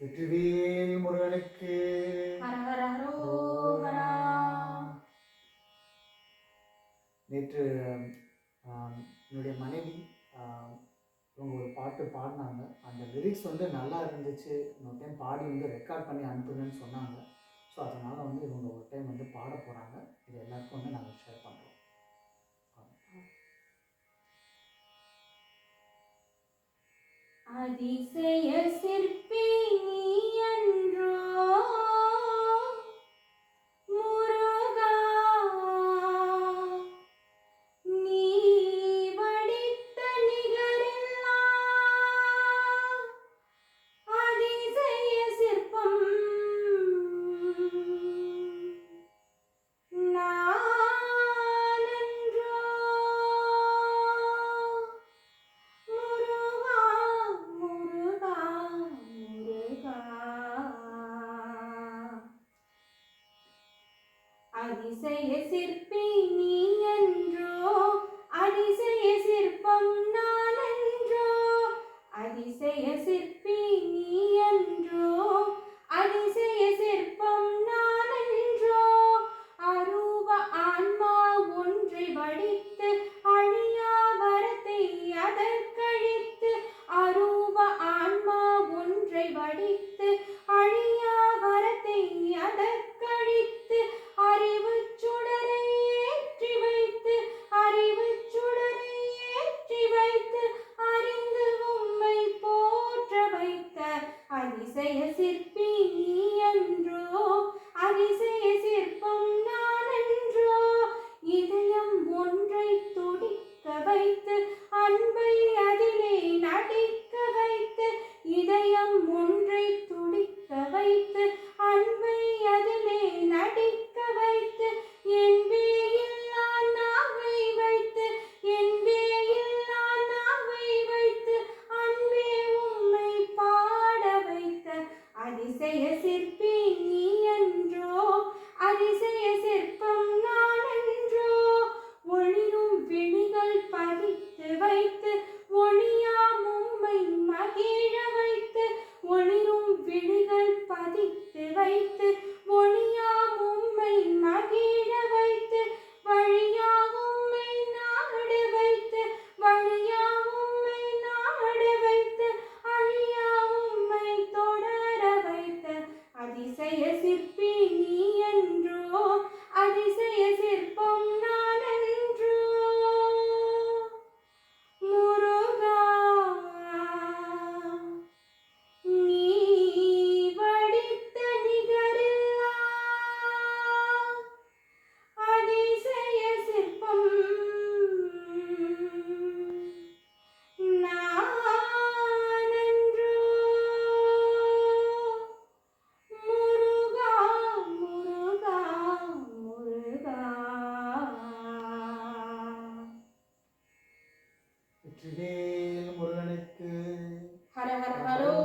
வெற்றிவேல் முருகனுக்கு நேற்று என்னுடைய மனைவி இவங்க ஒரு பாட்டு பாடினாங்க. அந்த லிரிக்ஸ் வந்து நல்லா இருந்துச்சு. இன்னொரு டைம் பாடி வந்து ரெக்கார்ட் பண்ணி அனுப்புங்கன்னு சொன்னாங்க. ஸோ அதனால் வந்து இவங்க ஒரு டைம் வந்து பாட போகிறாங்க இது எல்லாருக்கும் வந்து நாங்கள் ஷேர் பண்ணுறோம் அதிசய சிற்பினி அதிசய சிற்பி நீ என்றோ அதிசய சிற்பம் நான் என்றோ அதிசய சிற்பம் bye. ஹரோ